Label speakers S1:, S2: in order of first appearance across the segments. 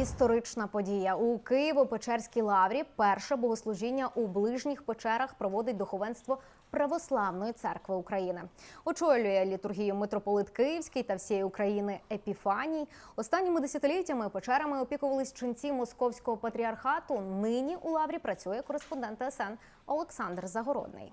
S1: Історична подія у Києво-Печерській лаврі. Перше богослужіння у ближніх печерах проводить духовенство Православної церкви України. Очолює літургію митрополит Київський та всієї України Епіфаній. Останніми десятиліттями печерами опікувались ченці московського патріархату. Нині у лаврі працює кореспондент ТСН Олександр Загородний.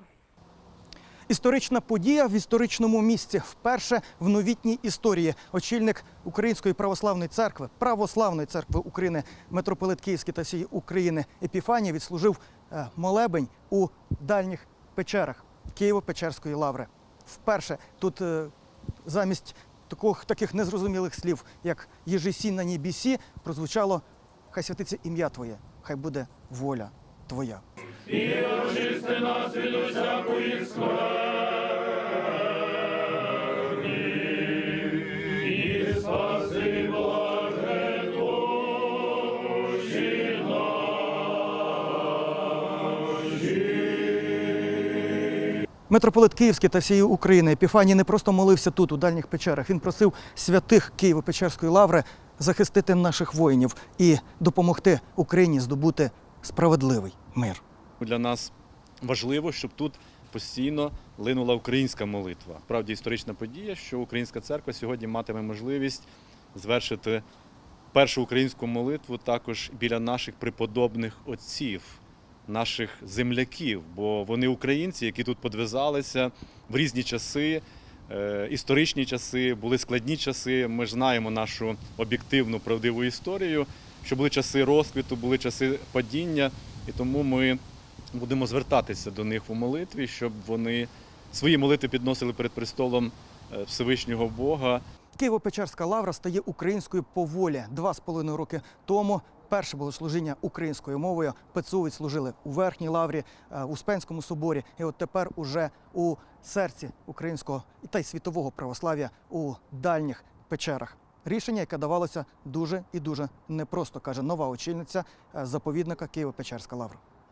S2: Історична подія в історичному місці. Вперше в новітній історії. Очільник Української православної церкви, православної церкви України, митрополит Київський та всієї України Епіфаній відслужив е, молебень у дальніх печерах Києво-Печерської лаври. Вперше тут е, замість таких, таких незрозумілих слів, як «Єжисі на небісі, прозвучало Хай святиться ім'я Твоє, хай буде воля Твоя. Митрополит Київський та всієї України Епіфаній не просто молився тут, у дальніх печерах. Він просив святих Києво-Печерської лаври захистити наших воїнів і допомогти Україні здобути справедливий мир.
S3: Для нас важливо, щоб тут постійно линула українська молитва. Правді історична подія, що українська церква сьогодні матиме можливість звершити першу українську молитву також біля наших преподобних отців, наших земляків, бо вони українці, які тут подвизалися в різні часи. е, Історичні часи, були складні часи. Ми ж знаємо нашу об'єктивну правдиву історію, що були часи розквіту, були часи падіння, і тому ми будемо звертатися до них у молитві, щоб вони свої молитви підносили перед престолом е, Всевишнього Бога.
S2: Києво-Печерська лавра стає українською поволі. Два з половиною роки тому перше богослужіння українською мовою. ПЦУ відслужили у Верхній лаврі, е, у Успенському соборі, і от тепер уже у серці українського та й світового православ'я у дальніх печерах. Рішення, яке давалося дуже і дуже непросто, каже нова очільниця е, заповідника Києво-Печерська лавра.